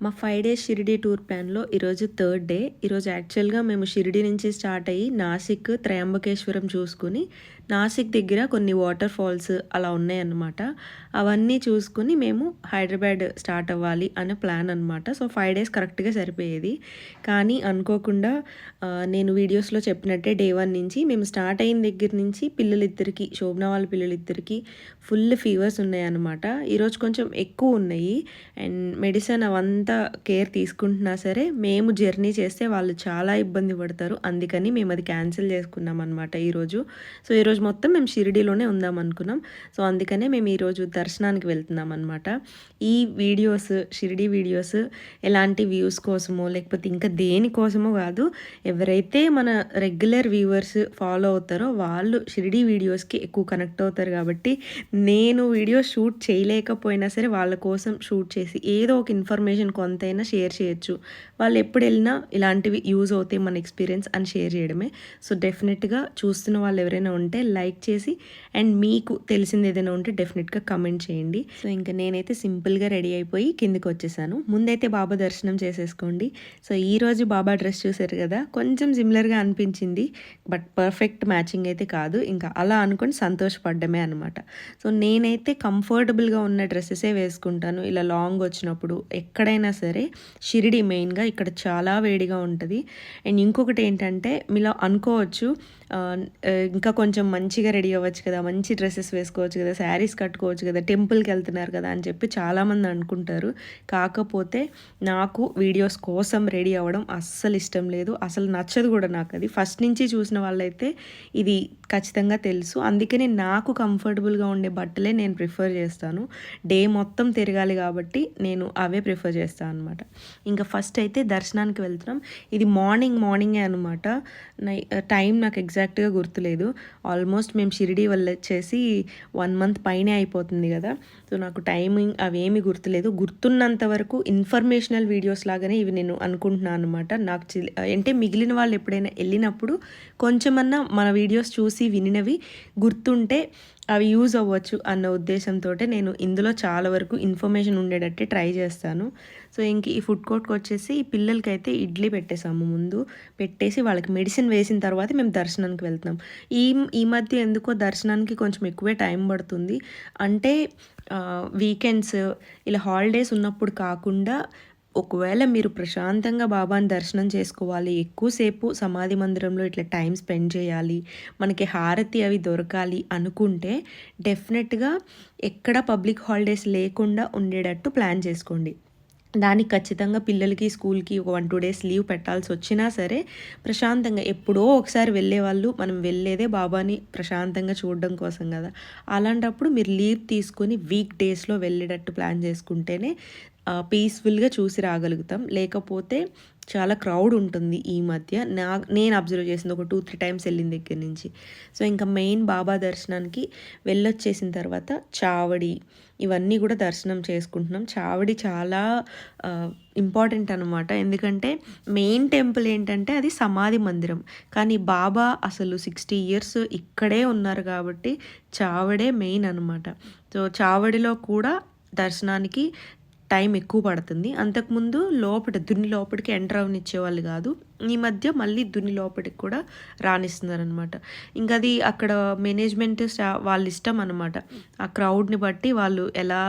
మా five days Shirdi tour ప్లాన్లో ఈరోజు థర్డ్ డే ఈరోజు యాక్చువల్గా మేము షిరిడి నుంచి స్టార్ట్ అయ్యి నాసిక్ త్రయంబకేశ్వరం చూసుకుని నాసిక్ దగ్గర కొన్ని వాటర్ ఫాల్స్ అలా ఉన్నాయన్నమాట. అవన్నీ చూసుకుని మేము హైదరాబాద్ స్టార్ట్ అవ్వాలి అనే ప్లాన్ అనమాట సో ఫైవ్ డేస్ కరెక్ట్గా సరిపోయేది. కానీ అనుకోకుండా నేను వీడియోస్లో చెప్పినట్టే డే వన్ నుంచి మేము స్టార్ట్ అయిన దగ్గర నుంచి పిల్లలిద్దరికి శోభన వాళ్ళ పిల్లలిద్దరికి ఫుల్ ఫీవర్స్ ఉన్నాయన్నమాట. ఈరోజు కొంచెం ఎక్కువ ఉన్నాయి. అండ్ మెడిసిన్ అవంతా కేర్ తీసుకుంటున్నా సరే మేము జర్నీ చేస్తే వాళ్ళు చాలా ఇబ్బంది పడతారు. అందుకని మేము అది క్యాన్సిల్ చేసుకున్నాం అనమాట ఈరోజు సో ఈరోజు మొత్తం మేము షిరిడీలోనే ఉందాం అనుకున్నాం. సో అందుకనే మేము ఈరోజు దర్శనానికి వెళ్తున్నాం అనమాట ఈ వీడియోస్ షిరిడీ వీడియోస్ ఎలాంటి వ్యూస్ కోసమో లేకపోతే ఇంకా దేనికోసమో కాదు. ఎవరైతే మన రెగ్యులర్ వ్యూవర్స్ ఫాలో అవుతారో వాళ్ళు షిరిడీ వీడియోస్కి ఎక్కువ కనెక్ట్ అవుతారు కాబట్టి నేను వీడియో షూట్ చేయలేకపోయినా సరే వాళ్ళ కోసం షూట్ చేసి ఏదో ఒక ఇన్ఫర్మేషన్ కొంతైనా షేర్ చేయొచ్చు. వాళ్ళు ఎప్పుడు వెళ్ళినా ఇలాంటివి యూజ్ అవుతాయి మన ఎక్స్పీరియన్స్ అని షేర్ చేయడమే. సో డెఫినెట్గా చూస్తున్న వాళ్ళు ఎవరైనా ఉంటే లైక్ చేసి అండ్ మీకు తెలిసింది ఏదైనా ఉంటే డెఫినెట్గా కమెంట్ చేయండి. సో ఇంకా నేనైతే సింపుల్గా రెడీ అయిపోయి కిందకి వచ్చేసాను. ముందైతే బాబా దర్శనం చేసేసుకోండి. సో ఈ రోజు బాబా డ్రెస్ చూసారు కదా కొంచెం సిమిలర్గా అనిపించింది బట్ పర్ఫెక్ట్ మ్యాచింగ్ అయితే కాదు. ఇంకా అలా అనుకొని సంతోషపడ్డమే అనమాట సో నేనైతే కంఫర్టబుల్గా ఉన్న డ్రెస్సెసే వేసుకుంటాను. ఇలా లాంగ్ వచ్చినప్పుడు ఎక్కడైనా సరే షిరిడి మెయిన్గా ఇక్కడ చాలా వేడిగా ఉంటుంది. అండ్ ఇంకొకటి ఏంటంటే మీలో అనుకోవచ్చు ఇంకా కొంచెం మంచిగా రెడీ అవ్వచ్చు కదా మంచి డ్రెస్సెస్ వేసుకోవచ్చు కదా శారీస్ కట్టుకోవచ్చు కదా టెంపుల్కి వెళ్తున్నారు కదా అని చెప్పి చాలామంది అనుకుంటారు. కాకపోతే నాకు వీడియోస్ కోసం రెడీ అవ్వడం అస్సలు ఇష్టం లేదు. అసలు నచ్చదు కూడా నాకు అది. ఫస్ట్ నుంచి చూసిన వాళ్ళైతే ఇది ఖచ్చితంగా తెలుసు. అందుకనే నాకు కంఫర్టబుల్గా ఉండే బట్టలే నేను ప్రిఫర్ చేస్తాను. డే మొత్తం తిరగాలి కాబట్టి నేను అవే ప్రిఫర్ చేస్తాను అనమాట ఇంకా ఫస్ట్ అయితే దర్శనానికి వెళ్తున్నాం. ఇది మార్నింగ్ మార్నింగే అనమాట టైం నాకు ఎగ్జాక్ట్గా గుర్తులేదు. ఆల్మోస్ట్ మేము షిరిడి వల్ల వచ్చేసి వన్ మంత్ పైనే అయిపోతుంది కదా. సో నాకు టైమింగ్ అవేమీ గుర్తులేదు. గుర్తున్నంత వరకు ఇన్ఫర్మేషనల్ వీడియోస్ లాగానే ఇవి నేను అనుకుంటున్నాను అనమాట నాకు చి- అంటే మిగిలిన వాళ్ళు ఎప్పుడైనా వెళ్ళినప్పుడు కొంచెమన్నా మన వీడియోస్ చూసి వినినవి గుర్తుంటే అవి యూజ్ అవ్వచ్చు అన్న ఉద్దేశంతో నేను ఇందులో చాలా వరకు ఇన్ఫర్మేషన్ ఉండేటట్టే ట్రై చేస్తాను. సో ఇంక ఈ ఫుడ్ కోర్ట్కి వచ్చేసి ఈ పిల్లలకి అయితే ఇడ్లీ పెట్టేసాము ముందు. పెట్టేసి వాళ్ళకి మెడిసిన్ వేసిన తర్వాత మేము దర్శనానికి వెళ్తున్నాం. ఈ ఈ మధ్య ఎందుకో దర్శనానికి కొంచెం ఎక్కువే టైం పడుతుంది. అంటే వీకెండ్స్ ఇలా హాలిడేస్ ఉన్నప్పుడు కాకుండా ఒకవేళ మీరు ప్రశాంతంగా బాబాని దర్శనం చేసుకోవాలి ఎక్కువసేపు సమాధి మందిరంలో ఇట్లా టైం స్పెండ్ చేయాలి మనకి హారతి అవి దొరకాలి అనుకుంటే డెఫినెట్గా ఎక్కడ పబ్లిక్ హాలిడేస్ లేకుండా ఉండేటట్టు ప్లాన్ చేసుకోండి. దానికి ఖచ్చితంగా పిల్లలకి స్కూల్కి ఒక వన్ టూ డేస్ లీవ్ పెట్టాల్సి వచ్చినా సరే ప్రశాంతంగా ఎప్పుడో ఒకసారి వెళ్ళే వాళ్ళు మనం వెళ్ళేదే బాబాని ప్రశాంతంగా చూడడం కోసం కదా. అలాంటప్పుడు మీరు లీవ్ తీసుకొని వీక్ డేస్లో వెళ్ళేటట్టు ప్లాన్ చేసుకుంటేనే పీస్ఫుల్గా చూసి రాగలుగుతాం. లేకపోతే చాలా క్రౌడ్ ఉంటుంది ఈ మధ్య. నా నేను అబ్జర్వ్ చేసింది ఒక టూ త్రీ టైమ్స్ వెళ్ళిన దగ్గర నుంచి. సో ఇంకా మెయిన్ బాబా దర్శనానికి వెళ్ళొచ్చేసిన తర్వాత చావడి ఇవన్నీ కూడా దర్శనం చేసుకుంటున్నాం. చావడి చాలా ఇంపార్టెంట్ అనమాట ఎందుకంటే మెయిన్ టెంపుల్ ఏంటంటే అది సమాధి మందిరం. కానీ బాబా అసలు సిక్స్టీ ఇయర్స్ ఇక్కడే ఉన్నారు కాబట్టి చావడే మెయిన్ అనమాట సో చావడిలో కూడా దర్శనానికి టైం ఎక్కువ పడుతుంది. అంతకుముందు లోపల దున్ని లోపలికి ఎంటర్ అవనిచ్చేవాళ్ళు కాదు. ఈ మధ్య మళ్ళీ దున్ని లోపలికి కూడా రాణిస్తున్నారనమాట ఇంకా అది అక్కడ మేనేజ్మెంట్ స్టా వాళ్ళ ఇష్టం అనమాట ఆ క్రౌడ్ని బట్టి వాళ్ళు ఎలా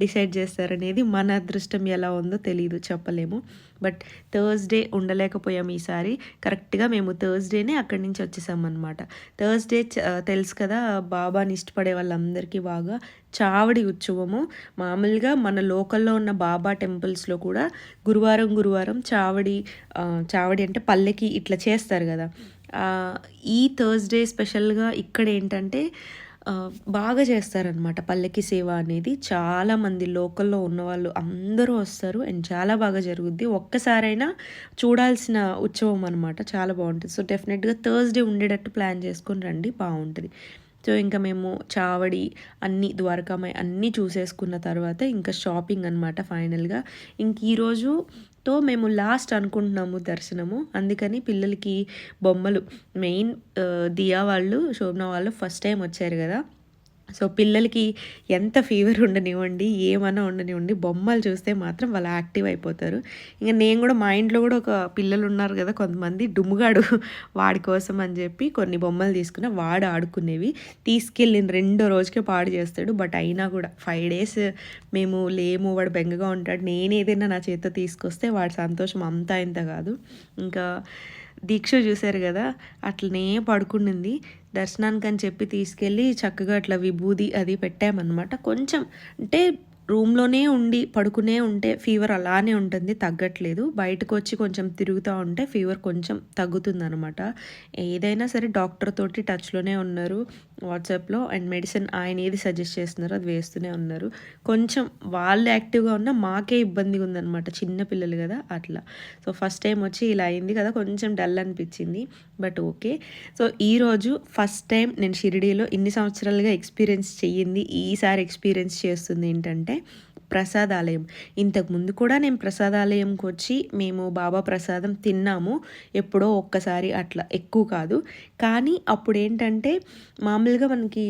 డిసైడ్ చేస్తారనేది మన అదృష్టం ఎలా ఉందో తెలియదు చెప్పలేము. బట్ థర్స్డే ఉండలేకపోయాం ఈసారి. కరెక్ట్గా మేము థర్స్డేనే అక్కడి నుంచి వచ్చేసాం అనమాట థర్స్డే తెలుసు కదా బాబాని ఇష్టపడే వాళ్ళందరికీ బాగా చావడి ఉత్సవము. మామూలుగా మన లోకల్లో ఉన్న బాబా టెంపుల్స్లో కూడా గురువారం గురువారం చావడి చావడి అంటే పల్లెకి ఇట్లా చేస్తారు కదా. ఈ థర్స్డే స్పెషల్గా ఇక్కడ ఏంటంటే బాగా చేస్తారనమాట పల్లెకి సేవ అనేది చాలామంది లోకల్లో ఉన్నవాళ్ళు అందరూ వస్తారు. అండ్ చాలా బాగా జరుగుద్ది. ఒక్కసారైనా చూడాల్సిన ఉత్సవం అనమాట చాలా బాగుంటుంది. సో డెఫినెట్గా థర్స్డే ఉండేటట్టు ప్లాన్ చేసుకొని రండి. బాగుంటుంది. సో ఇంకా మేము చావడి అన్ని ద్వారకామై అన్నీ చూసేసుకున్న తర్వాత ఇంకా షాపింగ్ అనమాట ఫైనల్గా. ఇంక ఈరోజు తో మేము లాస్ట్ అనుకుంటున్నాము దర్శనము. అందుకని పిల్లలకి బొమ్మలు మెయిన్ దియా వాళ్ళు శోభన వాళ్ళు ఫస్ట్ టైం వచ్చారు కదా. సో పిల్లలకి ఎంత ఫీవర్ ఉండనివ్వండి ఏమైనా ఉండనివ్వండి బొమ్మలు చూస్తే మాత్రం వాళ్ళు యాక్టివ్ అయిపోతారు. ఇంకా నేను కూడా మా ఇంట్లో కూడా ఒక పిల్లలు ఉన్నారు కదా కొంతమంది డుమ్ముగాడు వాడి కోసం అని చెప్పి కొన్ని బొమ్మలు తీసుకున్న వాడు ఆడుకునేవి. తీసుకెళ్ళిన రెండో రోజుకే పాడు చేస్తాడు బట్ అయినా కూడా ఫైవ్ డేస్ మేము లేము వాడు బెంగగా ఉంటాడు. నేను ఏదైనా నా చేత తీసుకొస్తే వాడి సంతోషం అంతా ఇంత కాదు. ఇంకా దీక్ష చూశారు కదా అట్లనే పడుకుండింది దర్శనానికి అని చెప్పి తీసుకెళ్ళి చక్కగా అట్లా విభూది అది పెట్టామన్నమాట. కొంచెం అంటే రూమ్లోనే ఉండి పడుకునే ఉంటే ఫీవర్ అలానే ఉంటుంది తగ్గట్లేదు. బయటకు వచ్చి కొంచెం తిరుగుతూ ఉంటే ఫీవర్ కొంచెం తగ్గుతుంది అనమాట ఏదైనా సరే డాక్టర్ తోటి టచ్లోనే ఉన్నారు వాట్సాప్లో అండ్ మెడిసిన్ ఆయన ఏది సజెస్ట్ చేస్తున్నారో అది వేస్తూనే ఉన్నారు. కొంచెం వాళ్ళు యాక్టివ్గా ఉన్నా మాకే ఇబ్బందిగా ఉందన్నమాట చిన్న పిల్లలు కదా అట్లా. సో ఫస్ట్ టైం వచ్చి ఇలా అయింది కదా కొంచెం డల్ అనిపించింది బట్ ఓకే. సో ఈరోజు ఫస్ట్ టైం నేను షిరిడీలో ఇన్ని సంవత్సరాలుగా ఎక్స్పీరియన్స్ చెయ్యింది ఈసారి ఎక్స్పీరియన్స్ చేస్తుంది ఏంటంటే ప్రసాదాలయం. ఇంతకుముందు కూడా నేను ప్రసాదాలయంకి వచ్చి మేము బాబా ప్రసాదం తిన్నాము. ఎప్పుడో ఒక్కసారి అట్లా ఎక్కువ కాదు. కానీ అప్పుడు ఏంటంటే మామూలుగా మనకి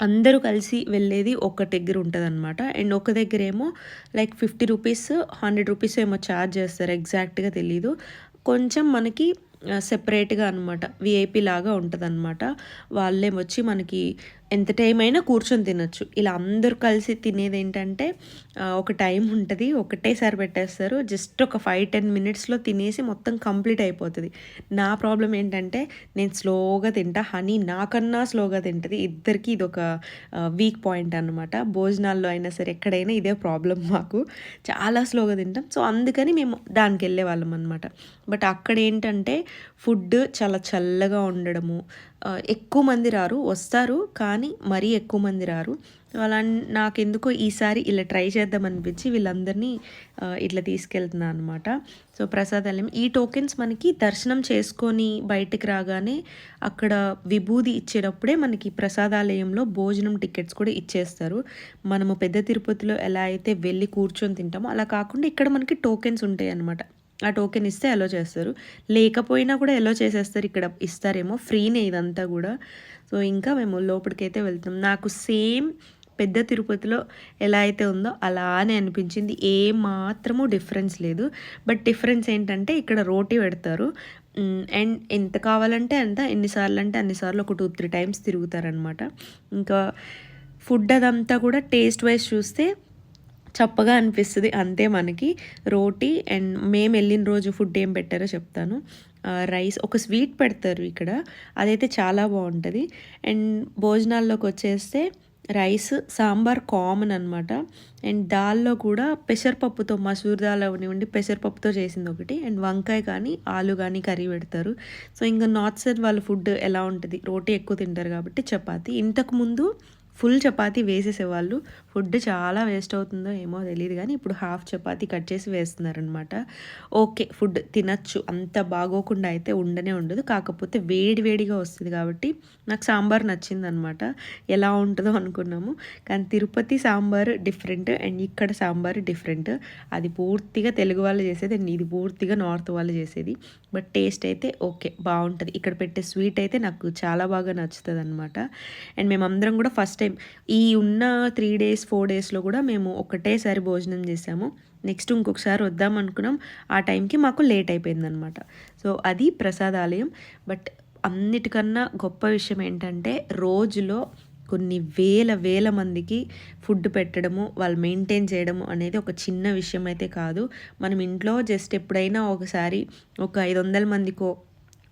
అందరూ కలిసి వెళ్ళేది ఒక దగ్గర ఉంటుంది అనమాట అండ్ ఒక దగ్గర ఏమో like fifty rupees hundred rupees ఏమో ఛార్జ్ చేస్తారు. ఎగ్జాక్ట్గా తెలీదు. కొంచెం మనకి సెపరేట్గా అనమాట విఐపి లాగా ఉంటుంది అనమాట వాళ్ళే వచ్చి మనకి ఎంత టైం అయినా కూర్చొని తినొచ్చు. ఇలా అందరూ కలిసి తినేది ఏంటంటే ఒక టైం ఉంటుంది ఒకటేసారి పెట్టేస్తారు జస్ట్ ఒక ఫైవ్ టెన్ మినిట్స్లో తినేసి మొత్తం కంప్లీట్ అయిపోతుంది. నా ప్రాబ్లం ఏంటంటే నేను స్లోగా తింటా హనీ నాకన్నా స్లోగా తింటుంది. ఇద్దరికి ఇది ఒక వీక్ పాయింట్ అనమాట భోజనాల్లో అయినా సరే ఎక్కడైనా ఇదే ప్రాబ్లం మాకు. చాలా స్లోగా తింటాం. సో అందుకని మేము దానికి వెళ్ళే వాళ్ళం అనమాట బట్ అక్కడ ఏంటంటే ఫుడ్ చాలా చల్లగా ఉండడము ఎక్కువ మంది రారు వస్తారు కానీ కానీ మరీ ఎక్కువ మంది రారు. అలా నాకెందుకో ఈసారి ఇలా ట్రై చేద్దామనిపించి వీళ్ళందరినీ ఇట్లా తీసుకెళ్తున్నా అనమాట సో ప్రసాదాలయం ఈ టోకెన్స్ మనకి దర్శనం చేసుకొని బయటకు రాగానే అక్కడ విభూది ఇచ్చేటప్పుడే మనకి ప్రసాదాలయంలో భోజనం టికెట్స్ కూడా ఇచ్చేస్తారు. మనము పెద్ద తిరుపతిలో ఎలా అయితే వెళ్ళి కూర్చొని తింటామో అలా కాకుండా ఇక్కడ మనకి టోకెన్స్ ఉంటాయి అనమాట ఆ టోకెన్ ఇస్తే ఎలో చేస్తారు. లేకపోయినా కూడా ఎలో చేసేస్తారు ఇక్కడ ఇస్తారేమో ఫ్రీనే ఇదంతా కూడా. సో ఇంకా మేము లోపలికైతే వెళ్తాం నాకు సేమ్ పెద్ద తిరుపతిలో ఎలా అయితే ఉందో అలానే అనిపించింది. ఏ మాత్రము డిఫరెన్స్ లేదు. బట్ డిఫరెన్స్ ఏంటంటే ఇక్కడ రోటీ పెడతారు. అండ్ ఎంత కావాలంటే అంత ఎన్నిసార్లు అంటే అన్నిసార్లు ఒక టూ త్రీ టైమ్స్ తిరుగుతారనమాట ఇంకా ఫుడ్ అదంతా కూడా టేస్ట్ వైజ్ చూస్తే చప్పగా అనిపిస్తుంది. అంతే మనకి రోటీ అండ్ మేము వెళ్ళిన రోజు ఫుడ్ ఏం పెట్టారో చెప్తాను. రైస్ ఒక స్వీట్ పెడతారు ఇక్కడ. అదైతే చాలా బాగుంటుంది. అండ్ భోజనాల్లోకి వచ్చేస్తే రైస్ సాంబార్ కామన్ అనమాట అండ్ దాల్లో కూడా పెసరపప్పుతో మసూర్ దాల్ అవనివ్వండి పెసరపప్పుతో చేసింది ఒకటి. అండ్ వంకాయ కానీ ఆలు కానీ కర్రీ పెడతారు. సో ఇంకా నార్త్ సైడ్ వాళ్ళ ఫుడ్ ఎలా ఉంటుంది? రోటీ ఎక్కువ తింటారు కాబట్టి చపాతి. ఇంతకుముందు ఫుల్ చపాతీ వేసేసేవాళ్ళు. ఫుడ్ చాలా వేస్ట్ అవుతుందో ఏమో తెలియదు కానీ ఇప్పుడు హాఫ్ చపాతీ కట్ చేసి వేస్తున్నారనమాట ఓకే ఫుడ్ తినచ్చు. అంత బాగోకుండా అయితే ఉండనే ఉండదు. కాకపోతే వేడి వేడిగా వస్తుంది కాబట్టి నాకు సాంబార్ నచ్చిందనమాట ఎలా ఉంటుందో అనుకున్నాము. కానీ తిరుపతి సాంబార్ డిఫరెంట్ అండ్ ఇక్కడ సాంబార్ డిఫరెంట్. అది పూర్తిగా తెలుగు వాళ్ళు చేసేది అండ్ ఇది పూర్తిగా నార్త్ వాళ్ళు చేసేది. బట్ టేస్ట్ అయితే ఓకే బాగుంటుంది. ఇక్కడ పెట్టే స్వీట్ అయితే నాకు చాలా బాగా నచ్చుతుంది అనమాట అండ్ మేమందరం కూడా ఫస్ట్ టైం ఈ ఉన్న త్రీ డేస్ ఫోర్ డేస్లో కూడా మేము ఒకటేసారి భోజనం చేసాము. నెక్స్ట్ ఇంకొకసారి వద్దాం అనుకున్నాం. ఆ టైంకి మాకు లేట్ అయిపోయిందనమాట సో అది ప్రసాదాలయం. బట్ అన్నిటికన్నా గొప్ప విషయం ఏంటంటే రోజులో కొన్ని వేల వేల మందికి ఫుడ్ పెట్టడము వాళ్ళు మెయింటైన్ చేయడము అనేది ఒక చిన్న విషయం అయితే కాదు. మనం ఇంట్లో జస్ట్ ఎప్పుడైనా ఒకసారి ఒక ఐదు వందల మందికో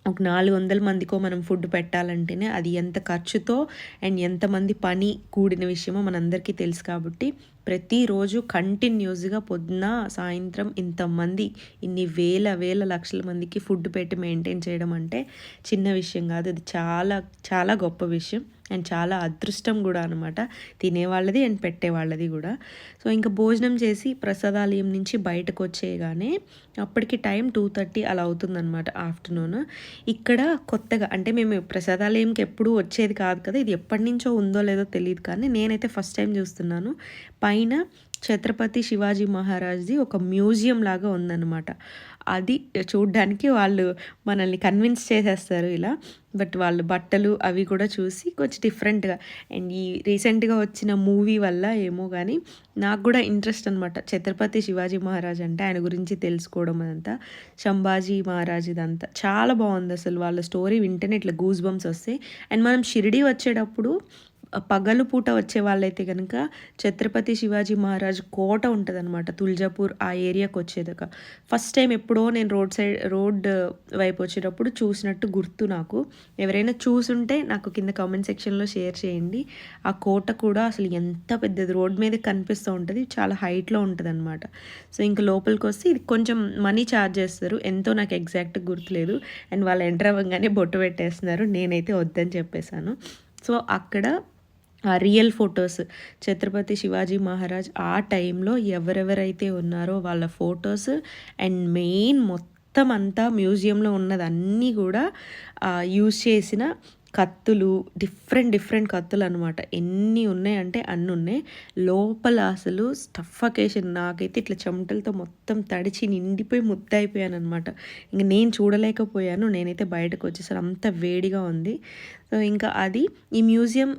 ఒక నాలుగు వందల మందికో మనం ఫుడ్ పెట్టాలంటేనే అది ఎంత ఖర్చుతో అండ్ ఎంతమంది పని కూడిన విషయమో మనందరికీ తెలుసు కాబట్టి ప్రతిరోజు కంటిన్యూస్గా పొద్దున సాయంత్రం ఇంతమంది ఇన్ని వేల వేల లక్షల మందికి ఫుడ్ పెట్టి మెయింటైన్ చేయడం అంటే చిన్న విషయం కాదు. అది చాలా చాలా గొప్ప విషయం. అండ్ చాలా అదృష్టం కూడా అనమాట తినేవాళ్ళది అండ్ పెట్టేవాళ్ళది కూడా. సో ఇంకా భోజనం చేసి ప్రసాదాలయం నుంచి బయటకు వచ్చేయగానే అప్పటికి టైం టూ థర్టీ అలా అవుతుందన్నమాట ఆఫ్టర్నూన్. ఇక్కడ కొత్తగా అంటే మేము ప్రసాదాలయంకి ఎప్పుడు వచ్చేది కాదు కదా ఇది ఎప్పటి నుంచో ఉందో లేదో తెలియదు కానీ నేనైతే ఫస్ట్ టైం చూస్తున్నాను. పైన పైన ఛత్రపతి శివాజీ మహారాజ్ది ఒక మ్యూజియం లాగా ఉందన్నమాట. అది చూడ్డానికి వాళ్ళు మనల్ని కన్విన్స్ చేసేస్తారు ఇలా. బట్ వాళ్ళు బట్టలు అవి కూడా చూసి కొంచెం డిఫరెంట్గా. అండ్ ఈ రీసెంట్గా వచ్చిన మూవీ వల్ల ఏమో కానీ నాకు కూడా ఇంట్రెస్ట్ అనమాట ఛత్రపతి శివాజీ మహారాజ్ అంటే ఆయన గురించి తెలుసుకోవడం అదంతా. శంభాజీ మహారాజ్ ఇదంతా. చాలా బాగుంది అసలు వాళ్ళ స్టోరీ వింటేనే ఇట్లా గూస్ బంప్స్ వస్తాయి. అండ్ మనం షిరిడి వచ్చేటప్పుడు పగలు పూట వచ్చే వాళ్ళైతే కనుక ఛత్రపతి శివాజీ మహారాజ్ కోట ఉంటుందన్నమాట. తుల్జాపూర్ ఆ ఏరియాకి వచ్చేదాకా. ఫస్ట్ టైం ఎప్పుడో నేను రోడ్ సైడ్ రోడ్ వైపు వచ్చేటప్పుడు చూసినట్టు గుర్తు నాకు. ఎవరైనా చూసుంటే నాకు కింద కామెంట్ సెక్షన్లో షేర్ చేయండి. ఆ కోట కూడా అసలు ఎంత పెద్దది. రోడ్ మీద కనిపిస్తూ ఉంటుంది. చాలా హైట్లో ఉంటుంది అనమాట సో ఇంకా లోపలికి వస్తే ఇది కొంచెం మనీ ఛార్జ్ చేస్తారు. ఎంతో నాకు ఎగ్జాక్ట్ గుర్తులేదు అండ్ వాళ్ళు ఎంటర్ అవ్వగానే బొట్టు పెట్టేస్తున్నారు. నేనైతే వద్దని చెప్పేశాను. సో అక్కడ రియల్ ఫొటోస్. ఛత్రపతి శివాజీ మహారాజ్ ఆ టైంలో ఎవరెవరైతే ఉన్నారో వాళ్ళ ఫొటోస్ అండ్ మెయిన్ మొత్తం అంతా మ్యూజియంలో ఉన్నదన్నీ కూడా యూజ్ చేసిన కత్తులు డిఫరెంట్ డిఫరెంట్ కత్తులు అనమాట ఎన్ని ఉన్నాయంటే అన్ని ఉన్నాయి. లోపల అసలు స్టఫకేషన్ నాకైతే ఇట్లా చెమటలతో మొత్తం తడిచి నిండిపోయి ముద్దయిపోయాను అనమాట ఇంక నేను చూడలేకపోయాను. నేనైతే బయటకు వచ్చేసాను అంత వేడిగా ఉంది. సో ఇంకా అది ఈ మ్యూజియం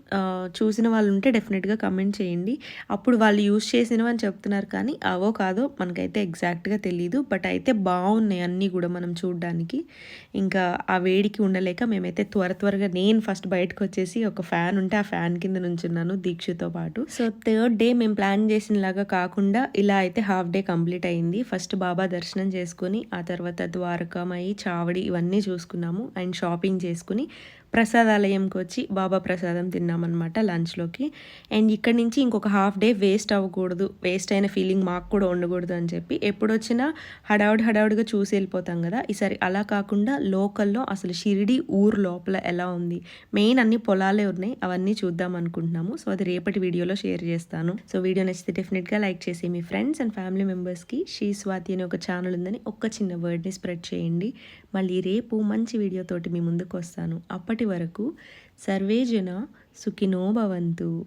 చూసిన వాళ్ళు ఉంటే డెఫినెట్గా కమెంట్ చేయండి. అప్పుడు వాళ్ళు యూజ్ చేసినవి అని చెప్తున్నారు కానీ అవో కాదో మనకైతే ఎగ్జాక్ట్గా తెలియదు బట్ అయితే బాగున్నాయి అన్నీ కూడా మనం చూడడానికి. ఇంకా ఆ వేడికి ఉండలేక మేమైతే త్వర త్వరగా నేను ఫస్ట్ బయటకు వచ్చేసి ఒక ఫ్యాన్ ఉంటే ఆ ఫ్యాన్ కింద నుంచున్నాను దీక్షతో పాటు. సో థర్డ్ డే మేము ప్లాన్ చేసినలాగా కాకుండా ఇలా అయితే హాఫ్ డే కంప్లీట్ అయింది. ఫస్ట్ బాబా దర్శనం చేసుకొని ఆ తర్వాత ద్వారకామయ్యి చావడి ఇవన్నీ చూసుకున్నాము. అండ్ షాపింగ్ చేసుకుని ప్రసాదాలయంకి వచ్చి బాబా ప్రసాదం తిన్నామన్నమాట లంచ్లోకి. అండ్ ఇక్కడ నుంచి ఇంకొక హాఫ్ డే వేస్ట్ అవ్వకూడదు. వేస్ట్ అయిన ఫీలింగ్ మాకు కూడా ఉండకూడదు అని చెప్పి ఎప్పుడొచ్చినా హడావుడి హడావుడిగా చూసి వెళ్ళిపోతాం కదా. ఈసారి అలా కాకుండా లోకల్లో అసలు షిరిడి ఊరు లోపల ఎలా ఉంది? మెయిన్ అన్ని పొలాలే ఉన్నాయి. అవన్నీ చూద్దాం అనుకుంటున్నాము. సో అది రేపటి వీడియోలో షేర్ చేస్తాను. సో వీడియో నచ్చితే డెఫినెట్గా లైక్ చేసి మీ ఫ్రెండ్స్ అండ్ ఫ్యామిలీ మెంబర్స్కి శ్రీ స్వాతి అనే ఒక ఛానల్ ఉందని ఒక్క చిన్న వర్డ్ని స్ప్రెడ్ చేయండి. మళ్ళీ రేపు మంచి వీడియోతోటి మీ ముందుకు వస్తాను. అప్పటి వరకు సర్వేజన సుఖినో భవంతు.